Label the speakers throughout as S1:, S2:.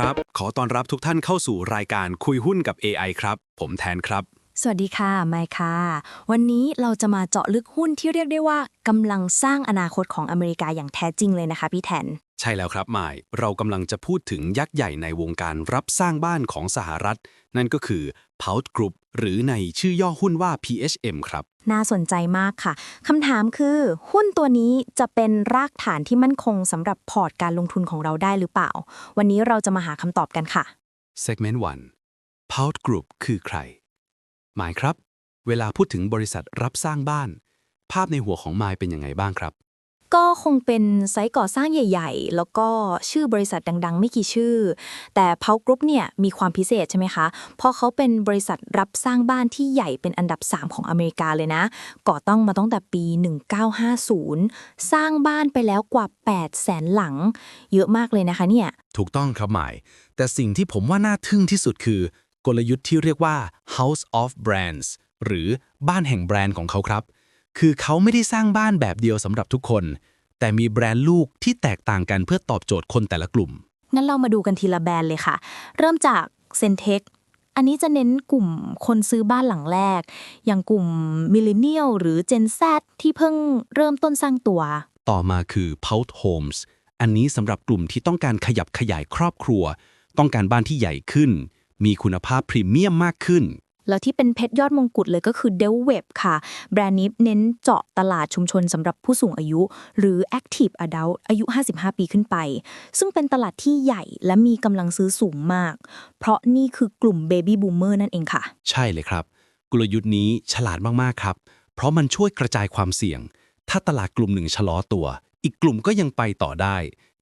S1: ครับ ขอต้อนรับทุกท่านเข้าสู่รายการคุยหุ้นกับ AI ครับ ผมแทนครับ
S2: สวัสดีค่ะไมค์ค่ะ วันนี้เราจะมาเจาะลึกหุ้นที่เรียกได้ว่ากำลังสร้างอนาคตของอเมริกาอย่างแท้จริงเลยนะคะพี่แทน
S1: ใช่แล้วครับหมายเรากำลังจะพูดถึงยักษ์ใหญ่ในวงการรับสร้างบ้านของสหรัฐ นั่นก็คือ Pout Group หรือในชื่อย่อหุ้นว่า PHM ครับ
S2: น่าสนใจมากค่ะคำถามคือ หุ้นตัวนี้จะเป็นรากฐานที่มั่นคงสำหรับพอร์ตการลงทุนของเราได้หรือเปล่า วันนี้เราจะมาหาคำตอบกันค่ะ
S1: Segment 1 Pout Group คือใคร หมายครับ เวลาพูดถึงบริษัทรับสร้างบ้าน ภาพในหัวของมายเป็นยังไงบ้างครับ
S2: ก็คงเป็นไซต์ก่อสร้างใหญ่ ๆ แล้วก็ชื่อบริษัทดัง ๆ ไม่กี่ชื่อ แต่เพากรุ๊ปเนี่ยมีความพิเศษใช่ไหมคะ เพราะเขาเป็นบริษัทรับสร้างบ้านที่ใหญ่เป็นอันดับ 3 ของอเมริกาเลยนะ ก่อตั้งมาตั้งแต่ปี 1950 สร้างบ้านไปแล้วกว่า 8 0แสนหลัง เยอะมากเลยนะคะเนี่ย
S1: ถูกต้องครับหมาย แต่สิ่งที่ผมว่าน่าทึ่งที่สุดคือ กลยุทธ์ที่เรียกว่า House of Brands หรือบ้านแห่งแบรนด์ของเขาครับ คือเขาไม่ได้สร้างบ้านแบบเดียวสำหรับทุกคน แต่มีแบรนด์ลูกที่แตกต่างกันเพื่อตอบโจทย์คนแต่ละกลุ่ม
S2: งั้นเรามาดูกันทีละแบรนด์เลยค่ะ เริ่มจากเซนเทคอันนี้จะเน้นกลุ่มคนซื้อบ้านหลังแรก อย่างกลุ่มมิลเลนเนียลหรือ Gen Z ที่เพิ่งเริ่มต้นสร้างตัว
S1: ต่อมาคือ Pout Homes อันนี้สำหรับกลุ่มที่ต้องการขยับขยายครอบครัว ต้องการบ้านที่ใหญ่ขึ้น มีคุณภาพพรีเมียมมากขึ้น
S2: แล้วที่เป็นเพชรยอดมงกุฎเลยก็คือ d e l w e b ค่ะ แบรนด์นี้เน้นเจาะตลาดชุมชนสำหรับผู้สูงอายุ หรือ Active Adult อายุ 55 ปีขึ้นไป ซึ่งเป็นตลาดที่ใหญ่และมีกำลังซื้อสูงมาก เพราะนี่คือกลุ่ม Baby Boomer นั่นเองค่ะ
S1: ใช่เลยครับ กลยุทธ์นี้ฉลาดมาก ๆ ครับ เพราะมันช่วยกระจายความเสี่ยง ถ้าตลาดกลุ่มหนึ่งชะลอตัว อีกกลุ่มก็ยังไปต่อได้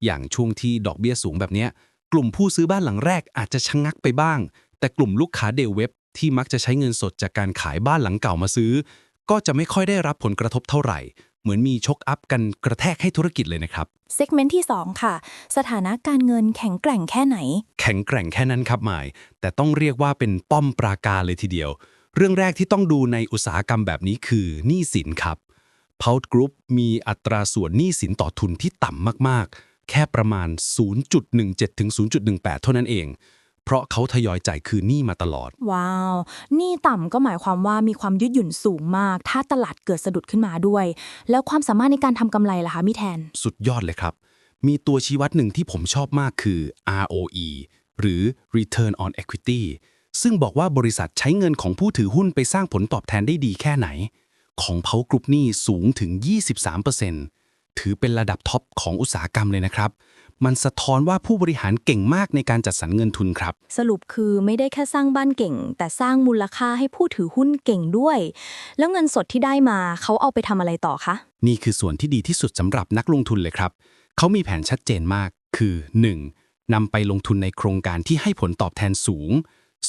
S1: อย่างช่วงที่ดอกเบี้ยสูงแบบนี้กลุ่มผู้ซื้อบ้านหลังแรกอาจจะชะงงักไปบ้าง แต่กลุ่มลูกค้าเดลเว็บ ที่มักจะใช้เงินสดจากการขายบ้านหลังเก่ามาซื้อ ก็จะไม่ค่อยได้รับผลกระทบเท่าไหร่ เหมือนมีชกอัพกันกระแทกให้ธุรกิจเลยนะครับ
S2: เซกเมนต์ที่ 2 ค่ะ สถานะการเงินแข็งแกร่งแค่ไหน
S1: แข็งแกร่งแค่นั้นครับหมาย แต่ต้องเรียกว่าเป็นป้อมปราการเลยทีเดียว เรื่องแรกที่ต้องดูในอุตสาหกรรมแบบนี้คือหนี้สินครับ Pout Group มีอัตราส่วนหนี้สินต่อทุนที่ต่ำมากๆ แค่ประมาณ 0.17ถึง0.18 เท่านั้นเอง เพราะเขาทยอยจ่ายคืนหนี้มาตลอด
S2: ว้าวหนี่ต่ำก็หมายความว่ามีความยืดหยุ่นสูงมาก ถ้าตลาดเกิดสะดุดขึ้นมาด้วย แล้วความสามารถในการทำกำไรล่ะคะมิแทน
S1: สุดยอดเลยครับ มีตัวชี้วัดหนึ่งที่ผมชอบมากคือ ROE หรือ Return on Equity ซึ่งบอกว่าบริษัทใช้เงินของผู้ถือหุ้นไปสร้างผลตอบแทนได้ดีแค่ไหน ของเพากรุ๊ปนี่สูงถึง 23%ถือเป็นระดับท็อปของอุตสาหกรรมเลยนะครับ มันสะท้อนว่าผู้บริหารเก่งมากในการจัดสรรเงินทุนครับ
S2: สรุปคือไม่ได้แค่สร้างบ้านเก่ง แต่สร้างมูลค่าให้ผู้ถือหุ้นเก่งด้วย แล้วเงินสดที่ได้มาเขาเอาไปทำอะไรต่อคะ
S1: นี่คือส่วนที่ดีที่สุดสำหรับนักลงทุนเลยครับ เขามีแผนชัดเจนมาก คือ 1. นำไปลงทุนในโครงการที่ให้ผลตอบแทนสูง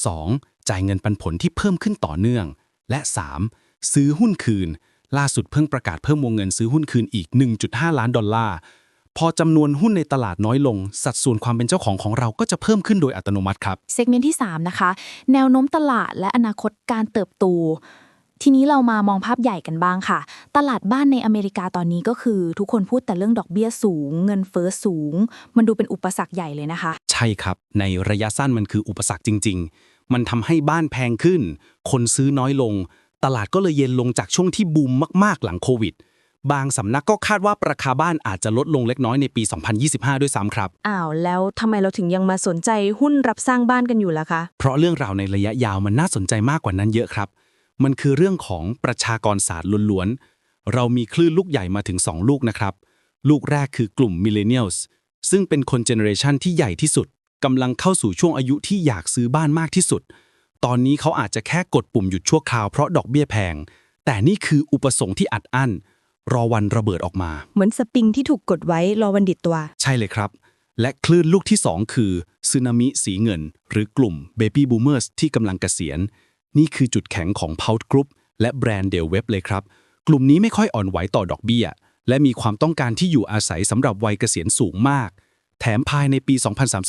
S1: 2. จ่ายเงินปันผลที่เพิ่มขึ้นต่อเนื่อง และ 3. ซื้อหุ้นคืน ล่าสุดเพิ่งประกาศเพิ่มวงเงินซื้อหุ้นคืนอีก 1.5 ล้านดอลลาร์ พอจำนวนหุ้นในตลาดน้อยลง สัดส่วนความเป็นเจ้าของของเราก็จะเพิ่มขึ้นโดยอัตโนมัติครับ
S2: เซกเมนต์ที่ 3 นะคะ แนวโน้มตลาดและอนาคตการเติบโตทีนี้เรามามองภาพใหญ่กันบ้างค่ะ ตลาดบ้านในอเมริกาตอนนี้ก็คือ ทุกคนพูดแต่เรื่องดอกเบี้ยสูง เงินเฟ้อสูง มันดูเป็นอุปสรรคใหญ่เลยนะคะ
S1: ใช่ครับ ในระยะสั้นมันคืออุปสรรคจริง ๆ มันทำให้บ้านแพงขึ้น คนซื้อน้อยลง ตลาดก็เลยเย็นลงจากช่วงที่บูมมาก ๆ หลังโควิด บางสำนักก็คาดว่าราคาบ้านอาจจะลดลงเล็กน้อยในปี 2025 ด้วยซ้ำครับ
S2: อ้าว แล้วทำไมเราถึงยังมาสนใจหุ้นรับสร้างบ้านกันอยู่ล่ะคะ
S1: เพราะเรื่องราวในระยะยาวมันน่าสนใจมากกว่านั้นเยอะครับ มันคือเรื่องของประชากรศาสตร์ล้วนๆ เรามีคลื่นลูกใหญ่มาถึง 2 ลูกนะครับ ลูกแรกคือกลุ่ม Millennials ซึ่งเป็นคนเจเนอเรชันที่ใหญ่ที่สุดกำลังเข้าสู่ช่วงอายุที่อยากซื้อบ้านมากที่สุด ตอนนี้เขาอาจจะแค่กดปุ่มหยุดชั่วคราวเพราะดอกเบี้ยแพง แต่นี่คืออุปสงค์ที่อัดอั้น รอวันระเบิดออกมา
S2: เหมือนสปริงที่ถูกกดไว้รอวันดิดตัว
S1: ใช่เลยครับ และคลื่นลูกที่ 2 คือซึนามิสีเงิน หรือกลุ่ม Baby Boomers ที่กำลังเกษียณ นี่คือจุดแข็งของ Pout Group และแบรนด์เดลเว็บเลยครับ กลุ่มนี้ไม่ค่อยอ่อนไหวต่อดอกเบี้ย และมีความต้องการที่อยู่อาศัยสำหรับวัยเกษียณสูงมาก แถมภายในปี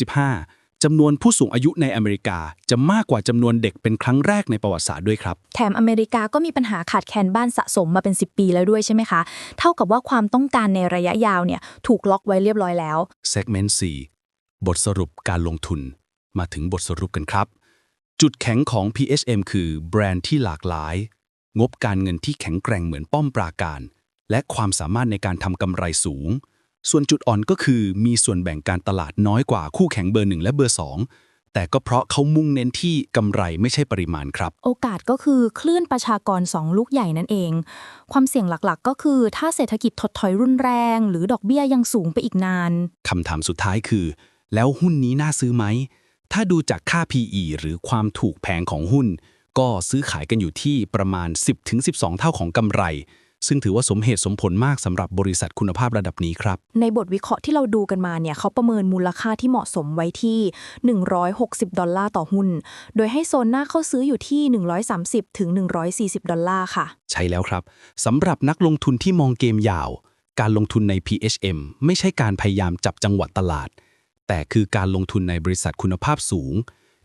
S1: 2035 จำนวนผู้สูงอายุในอเมริกาจะมากกว่าจำนวนเด็กเป็นครั้งแรกในประวัติศาสตร์ด้วยครับ
S2: แถมอเมริกาก็มีปัญหาขาดแคลนบ้านสะสมมาเป็น 10 ปีแล้วด้วยใช่ไหมคะ เท่ากับว่าความต้องการในระยะยาวเนี่ยถูกล็อกไว้เรียบร้อยแล้ว
S1: Segment C บทสรุปการลงทุน มาถึงบทสรุปกันครับ จุดแข็งของ PHM คือแบรนด์ที่หลากหลาย งบการเงินที่แข็งแกร่งเหมือนป้อมปราการ และความสามารถในการทำกำไรสูง ส่วนจุดอ่อนก็คือมีส่วนแบ่งการตลาดน้อยกว่าคู่แข่งเบอร์หนึ่งและเบอร์สองแต่ก็เพราะเขามุ่งเน้นที่กำไรไม่ใช่ปริมาณครับ
S2: โอกาสก็คือคลื่นประชากร 2 ลูกใหญ่นั่นเอง ความเสี่ยงหลักๆ ก็คือถ้าเศรษฐกิจถดถอยรุนแรง หรือดอกเบี้ยยังสูงไปอีกนาน
S1: คำถามสุดท้ายคือ แล้วหุ้นนี้น่าซื้อไหม ถ้าดูจากค่า PE หรือความถูกแพงของหุ้น ก็ซื้อขายกันอยู่ที่ประมาณ 10-12 เท่าของกำไร ซึ่งถือว่าสมเหตุสมผลมากสำหรับบริษัทคุณภาพระดับนี้ครับ
S2: ในบทวิเคราะห์ที่เราดูกันมาเนี่ยเขาประเมินมูลค่าที่เหมาะสมไว้ที่ 160 ดอลลาร์ต่อหุ้น โดยให้โซนหน้าเข้าซื้ออยู่ที่ 130 ถึง 140 ดอลลาร์ค่ะ
S1: ใช่แล้วครับสำหรับนักลงทุนที่มองเกมยาว การลงทุนใน PHM ไม่ใช่การพยายามจับจังหวะตลาด แต่คือการลงทุนในบริษัทคุณภาพสูง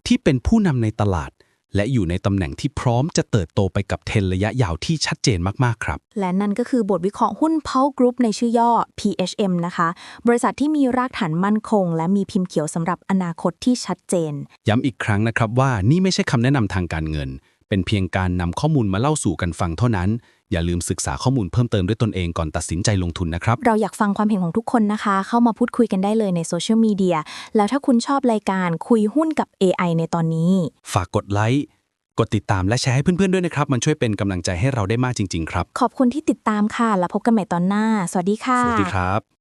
S1: ที่เป็นผู้นำในตลาด และอยู่ในตำแหน่งที่พร้อมจะเติบโตไปกับเทรนด์ระยะยาวที่ชัดเจนมากๆครับ
S2: และนั่นก็คือบทวิเคราะห์หุ้น Pulse Group ในชื่อย่อ PHM นะคะ บริษัทที่มีรากฐานมั่นคง และมีพิมพ์เขียวสำหรับอนาคตที่ชัดเจน
S1: ย้ำอีกครั้งนะครับว่านี่ไม่ใช่คำแนะนำทางการเงิน เป็นเพียงการนำข้อมูลมาเล่าสู่กันฟังเท่านั้น อย่าลืมศึกษาข้อมูลเพิ่มเติมด้วยตนเองก่อนตัดสินใจลงทุนนะครับ
S2: เราอยากฟังความเห็นของทุกคนนะคะ เข้ามาพูดคุยกันได้เลยในโซเชียลมีเดีย แล้วถ้าคุณชอบรายการคุยหุ้นกับ AI ในตอนนี้
S1: ฝากกดไลค์ กดติดตามและแชร์ให้เพื่อนๆด้วยนะครับ มันช่วยเป็นกำลังใจให้เราได้มากจริง ๆ ครับ
S2: ขอบคุณที่ติดตามค่ะ แล้วพบกันใหม่ตอนหน้า สวัสดีค่ะ
S1: สวัสดีครับ